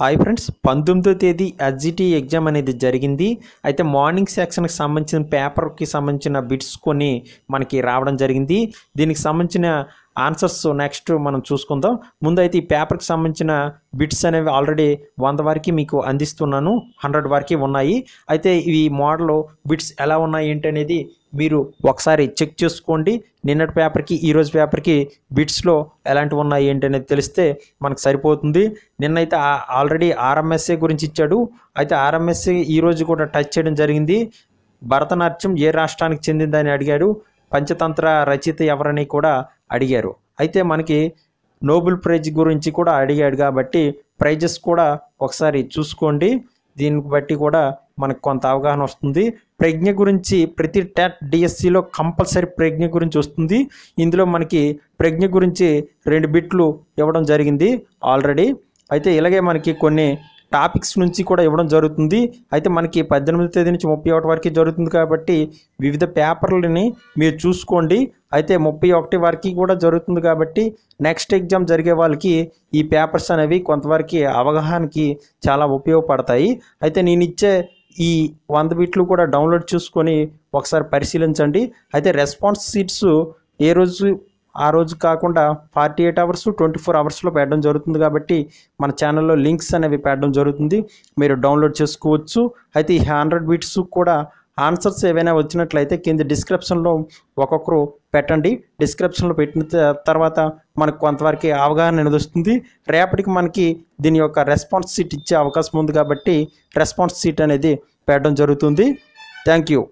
Hi friends పంతొమ్మిదో తేదీ SGT exam అనేది జరిగింది. అయితే మార్నింగ్ సెక్షన్కి సంబంధించిన పేపర్కి సంబంధించిన బిట్స్ కొన్ని మనకి రావడం జరిగింది. దీనికి సంబంధించిన ఆన్సర్స్ నెక్స్ట్ మనం చూసుకుందాం. ముందు అయితే ఈ పేపర్కి సంబంధించిన బిట్స్ అనేవి ఆల్రెడీ వంద వరకు మీకు అందిస్తున్నాను. హండ్రెడ్ వరకు ఉన్నాయి. అయితే ఈ మోడల్ బిట్స్ ఎలా ఉన్నాయి ఏంటి అనేది మీరు ఒకసారి చెక్ చేసుకోండి. నిన్నటి పేపర్కి ఈరోజు పేపర్కి బిట్స్లో ఎలాంటివి ఉన్నాయి ఏంటి అనేది తెలిస్తే మనకు సరిపోతుంది. నిన్నైతే ఆల్రెడీ ఆర్ఎంఎస్ఏ గురించి ఇచ్చాడు. అయితే ఆర్ఎంఎస్ఏ ఈరోజు కూడా టచ్ చేయడం జరిగింది. భరతనాట్యం ఏ రాష్ట్రానికి చెందిందని అడిగాడు. పంచతంత్ర రచయిత ఎవరని కూడా అడిగారు. అయితే మనకి నోబెల్ ప్రైజ్ గురించి కూడా అడిగాడు కాబట్టి ప్రైజెస్ కూడా ఒకసారి చూసుకోండి. దీన్ని బట్టి కూడా మనకు కొంత అవగాహన వస్తుంది. ప్రజ్ఞ గురించి ప్రతి టాట్ డిఎస్సిలో కంపల్సరీ ప్రజ్ఞ గురించి వస్తుంది. ఇందులో మనకి ప్రజ్ఞ గురించి రెండు బిట్లు ఇవ్వడం జరిగింది ఆల్రెడీ. అయితే ఇలాగే మనకి కొన్ని టాపిక్స్ నుంచి కూడా ఇవ్వడం జరుగుతుంది. అయితే మనకి పద్దెనిమిది తేదీ నుంచి ముప్పై ఒకటి వరకు జరుగుతుంది కాబట్టి వివిధ పేపర్లని మీరు చూసుకోండి. అయితే ముప్పై ఒకటి వరకు కూడా జరుగుతుంది కాబట్టి నెక్స్ట్ ఎగ్జామ్ జరిగే వాళ్ళకి ఈ పేపర్స్ అనేవి కొంతవరకు అవగాహనకి చాలా ఉపయోగపడతాయి. అయితే నేను ఇచ్చే ఈ వంద బిట్లు కూడా డౌన్లోడ్ చూసుకొని ఒకసారి పరిశీలించండి. అయితే రెస్పాన్స్ సీట్స్ ఏ రోజు ఆ రోజు కాకుండా forty eight hours twenty four అవర్స్లో పెట్టడం జరుగుతుంది కాబట్టి మన ఛానల్లో లింక్స్ అనేవి పెట్టడం జరుగుతుంది. మీరు డౌన్లోడ్ చేసుకోవచ్చు. అయితే ఈ హండ్రెడ్ బిట్స్ కూడా ఆన్సర్స్ ఏవైనా వచ్చినట్లయితే కింద డిస్క్రిప్షన్లో ఒక్కొక్కరు పెట్టండి. డిస్క్రిప్షన్లో పెట్టిన తర్వాత మనకు కొంతవరకు అవగాహన అనేది వస్తుంది. రేపటికి మనకి దీని యొక్క రెస్పాన్స్ సీట్ ఇచ్చే అవకాశం ఉంది కాబట్టి రెస్పాన్స్ సీట్ అనేది పెట్టడం జరుగుతుంది. Thank you.